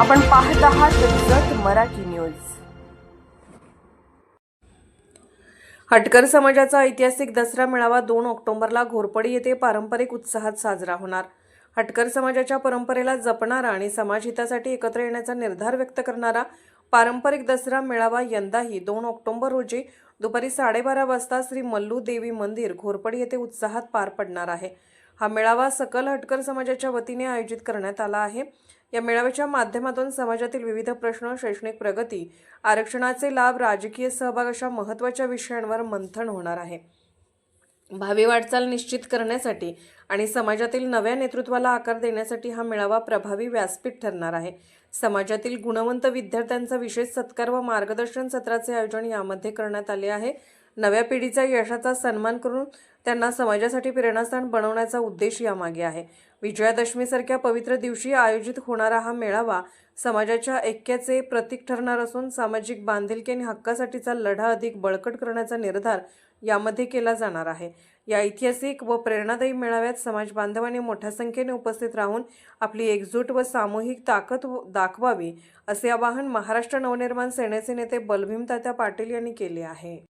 आपण पाहत आहात जत मराठी न्यूज. हटकर समाजाचा ऐतिहासिक दसरा मेळावा दोन ऑक्टोबरला घोरपडी येथे पारंपरिक उत्साहात साजरा होणार. हटकर समाजाच्या परंपरेला जपणारा आणि समाजहितासाठी एकत्र येण्याचा निर्धार व्यक्त करणारा पारंपरिक दसरा मेळावा यंदाही दोन ऑक्टोबर रोजी दुपारी साडेबारा वाजता श्री मल्लू देवी मंदिर घोरपडी येथे उत्साहात पार पडणार आहे. हा मेळावा सकल हटकर समाजाच्या वतीने आयोजित करण्यात आला आहे. या मेळाव्याच्या माध्यमातून समाजातील विविध प्रश्न शैक्षणिक प्रगती आरक्षणाचे लाभ राजकीय सहभाग अशा महत्त्वाच्या विषयांवर मंथन होणार आहे. भावी वाटचाल निश्चित करण्यासाठी आणि समाजातील नव्या नेतृत्वाला आकार देण्यासाठी हा मेळावा प्रभावी व्यासपीठ ठरणार आहे. समाजातील गुणवंत विद्यार्थ्यांचा विशेष सत्कार व मार्गदर्शन सत्राचे आयोजन यामध्ये करण्यात आले आहे. नव्या पिढीचा यशाचा सन्मान करून त्यांना समाजासाठी प्रेरणास्थान बनवण्याचा उद्देश यामागे आहे. विजयादशमीसारख्या पवित्र दिवशी आयोजित होणारा हा मेळावा समाजाच्या ऐक्याचे प्रतीक ठरणार असून सामाजिक बांधिलकी आणि हक्कासाठीचा लढा अधिक बळकट करण्याचा निर्धार यामध्ये केला जाणार आहे. या ऐतिहासिक व प्रेरणादायी मेळाव्यात समाज बांधवांनी मोठ्या संख्येने उपस्थित राहून आपली एकजूट व सामूहिक ताकद व- दाखवावी असे आवाहन महाराष्ट्र नवनिर्माण सेनेचे नेते बलभीम तात्या पाटील यांनी केले आहे.